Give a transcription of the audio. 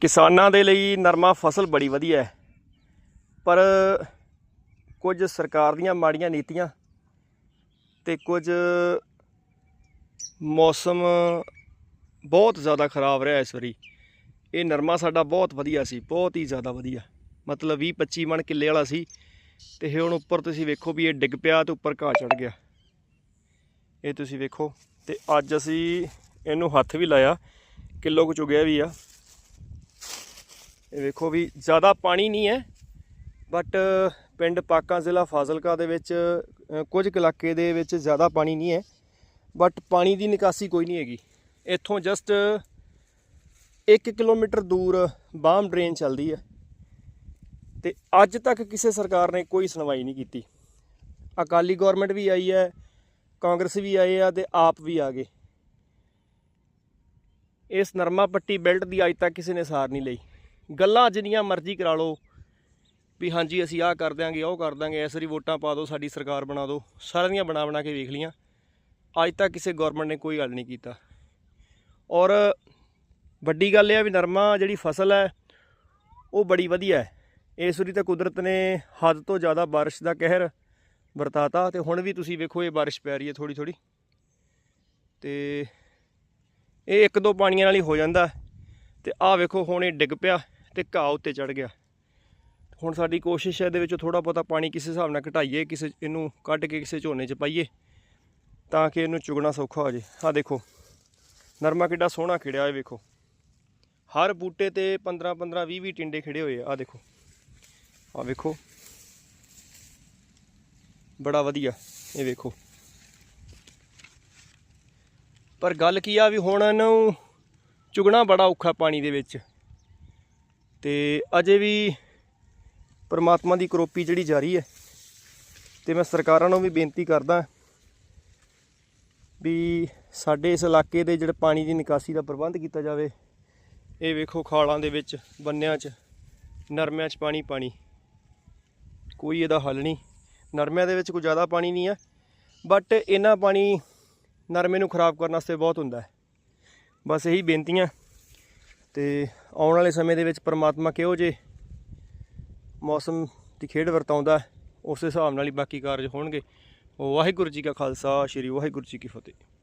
ਕਿਸਾਨਾਂ ਦੇ ਲਈ ਨਰਮਾ ਫਸਲ ਬੜੀ ਵਧੀਆ ਹੈ। ਪਰ ਕੁਝ ਸਰਕਾਰ ਦੀਆਂ ਮਾੜੀਆਂ ਨੀਤੀਆਂ ਤੇ ਕੁਝ ਮੌਸਮ ਬਹੁਤ ਜ਼ਿਆਦਾ ਖਰਾਬ ਰਿਹਾ ਇਸ ਵਾਰੀ। ਇਹ ਨਰਮਾ ਸਾਡਾ ਬਹੁਤ ਵਧੀਆ ਸੀ, ਬਹੁਤ ਹੀ ਜ਼ਿਆਦਾ ਵਧੀਆ। ਮਤਲਬ 20 25 ਮਣ ਕਿੱਲੇ ਵਾਲਾ ਸੀ ਤੇ ਇਹ ਹੁਣ ਉੱਪਰ ਤੁਸੀਂ ਵੇਖੋ ਵੀ ਇਹ ਡਿੱਗ ਪਿਆ ਤੇ ਉੱਪਰ ਘਾਹ ਚੜ ਗਿਆ। ਇਹ ਤੁਸੀਂ ਵੇਖੋ ਤੇ ਅੱਜ ਅਸੀਂ ਇਹਨੂੰ ਹੱਥ ਵੀ ਲਾਇਆ, ਕਿਲੋ ਕੁ ਚੁਗਿਆ ਵੀ ਆ। ਇਹ ਵੇਖੋ ਵੀ ਜ਼ਿਆਦਾ ਪਾਣੀ ਨਹੀਂ ਹੈ ਬਟ ਪਿੰਡ ਪਾਕਾ ਜ਼ਿਲ੍ਹਾ ਫਾਜ਼ਿਲਕਾ ਦੇ ਵਿੱਚ ਕੁਝ ਕੁ ਇਲਾਕੇ ਦੇ ਵਿੱਚ ਜ਼ਿਆਦਾ ਪਾਣੀ ਨਹੀਂ ਹੈ ਬਟ ਪਾਣੀ ਦੀ ਨਿਕਾਸੀ ਕੋਈ ਨਹੀਂ ਹੈਗੀ। ਇੱਥੋਂ ਜਸਟ 1 ਕਿਲੋਮੀਟਰ ਦੂਰ ਬਾਮ ਡਰੇਨ ਚੱਲਦੀ ਹੈ, ਤੇ ਅੱਜ ਤੱਕ ਕਿਸੇ ਸਰਕਾਰ ਨੇ ਕੋਈ ਸੁਣਵਾਈ ਨਹੀਂ ਕੀਤੀ। ਅਕਾਲੀ ਗਵਰਨਮੈਂਟ ਵੀ ਆਈ ਹੈ, ਕਾਂਗਰਸ ਵੀ ਆਏ ਆ ਤੇ ਆਪ ਵੀ ਆ ਗਏ। ਇਸ ਨਰਮਾ ਪੱਟੀ ਬੈਲਟ ਦੀ ਅੱਜ ਤੱਕ ਕਿਸੇ ਨੇ ਸਾਰ ਨਹੀਂ ਲਈ। ਗੱਲਾਂ ਜਿੰਨੀਆਂ ਮਰਜ਼ੀ ਕਰਾ ਲਓ ਵੀ ਹਾਂਜੀ, ਅਸੀਂ ਆਹ ਕਰ ਦਿਆਂਗੇ, ਉਹ ਕਰ ਦਾਂਗੇ ਇਸ ਵਾਰੀ ਵੋਟਾਂ ਪਾ ਦਿਓ, ਸਾਡੀ ਸਰਕਾਰ ਬਣਾ ਦਿਓ। ਸਾਰਿਆਂ ਦੀਆਂ ਬਣਾ ਬਣਾ ਕੇ ਵੇਖ ਲੀਆਂ ਅੱਜ ਤੱਕ ਕਿਸੇ ਗਵਰਨਮੈਂਟ ਨੇ ਕੋਈ ਗੱਲ ਨਹੀਂ ਕੀਤਾ। ਔਰ ਵੱਡੀ ਗੱਲ ਇਹ ਆ ਵੀ ਨਰਮਾ ਜਿਹੜੀ ਫਸਲ ਹੈ, ਉਹ ਬੜੀ ਵਧੀਆ ਹੈ। ਇਸ ਵਾਰੀ ਤਾਂ ਕੁਦਰਤ ਨੇ ਹੱਦ ਤੋਂ ਜ਼ਿਆਦਾ ਬਾਰਿਸ਼ ਦਾ ਕਹਿਰ ਵਰਤਾਤਾ ਤੇ ਹੁਣ ਵੀ ਤੁਸੀਂ ਵੇਖੋ ਇਹ ਬਾਰਿਸ਼ ਪੈ ਰਹੀ ਹੈ ਥੋੜੀ ਥੋੜੀ ਤੇ ਇਹ ਇੱਕ ਦੋ ਪਾਣੀਆਂ ਨਾਲ ਹੀ ਹੋ ਜਾਂਦਾ। ਤੇ ਆਹ ਵੇਖੋ, ਹੁਣ ਇਹ ਡਿੱਗ ਪਿਆ। ਤੇ ਘਾਹ ਉੱਤੇ ਚੜ ਗਿਆ। ਹੁਣ ਸਾਡੀ ਕੋਸ਼ਿਸ਼ ਹੈ ਇਹਦੇ ਵਿੱਚੋਂ ਥੋੜਾ ਬਹੁਤਾ ਪਾਣੀ ਕਿਸੇ ਹਿਸਾਬ ਨਾਲ ਘਟਾਈਏ, ਕਿਸੇ ਇਹਨੂੰ ਕੱਢ ਕੇ ਕਿਸੇ ਝੋਨੇ 'ਚ ਪਾਈਏ ਤਾਂ ਕਿ ਇਹਨੂੰ ਚੁਗਣਾ ਸੌਖਾ ਹੋ ਜੇ। ਆਹ ਦੇਖੋ, ਨਰਮਾ ਕਿੱਡਾ ਸੋਹਣਾ ਖਿੜਿਆ ਇਹ ਵੇਖੋ। ਹਰ ਬੂਟੇ ਤੇ 15 15 20 20 ਟਿੰਡੇ ਖਿੜੇ ਹੋਏ ਆ, ਆਹ ਦੇਖੋ। ਆਹ ਵੇਖੋ। ਬੜਾ ਵਧੀਆ, ਇਹ ਵੇਖੋ। ਪਰ ਗੱਲ ਕੀ ਆ ਵੀ ਹੁਣ ਇਹਨੂੰ ਚੁਗਣਾ ਬੜਾ ਔਖਾ ਪਾਣੀ ਦੇ ਵਿੱਚ। ਤੇ ਅਜੇ ਵੀ ਪਰਮਾਤਮਾ ਦੀ ਕਰੋਪੀ ਜਿਹੜੀ ਜਾਰੀ ਹੈ, ਤੇ ਮੈਂ ਸਰਕਾਰਾਂ ਨੂੰ ਵੀ ਬੇਨਤੀ ਕਰਦਾ ਵੀ ਸਾਡੇ ਇਸ ਇਲਾਕੇ ਦੇ ਜਿਹੜੇ ਪਾਣੀ ਦੀ ਨਿਕਾਸੀ ਦਾ ਪ੍ਰਬੰਧ ਕੀਤਾ ਜਾਵੇ, ਇਹ ਵੇਖੋ ਖਾਲਾਂ ਦੇ ਵਿੱਚ, ਬੰਨਿਆਂ 'ਚ, ਨਰਮਿਆਂ 'ਚ ਪਾਣੀ ਪਾਣੀ। ਕੋਈ ਇਹਦਾ ਹੱਲ ਨਹੀਂ। ਨਰਮਿਆਂ ਦੇ ਵਿੱਚ ਕੋਈ ਜ਼ਿਆਦਾ ਪਾਣੀ ਨਹੀਂ ਹੈ ਬਟ ਇਹਨਾਂ ਪਾਣੀ ਨਰਮੇ ਨੂੰ ਖਰਾਬ ਕਰਨ ਵਾਸਤੇ ਬਹੁਤ ਹੁੰਦਾ ਹੈ। ਬਸ ਇਹੀ ਬੇਨਤੀਆਂ। ਤੇ ਆਉਣ ਵਾਲੇ ਸਮੇਂ ਦੇ ਵਿੱਚ ਪਰਮਾਤਮਾ ਕਿਹੋ ਜੇ ਮੌਸਮ ਦੀ ਖੇਡ ਵਰਤਾਉਂਦਾ ਉਸ ਹਿਸਾਬ ਨਾਲ ਹੀ ਬਾਕੀ ਕਾਰਜ ਹੋਣਗੇ। ਵਾਹਿਗੁਰੂ ਜੀ ਕਾ ਖਾਲਸਾ, ਸ੍ਰੀ ਵਾਹਿਗੁਰੂ ਜੀ ਕੀ ਫਤਿਹ।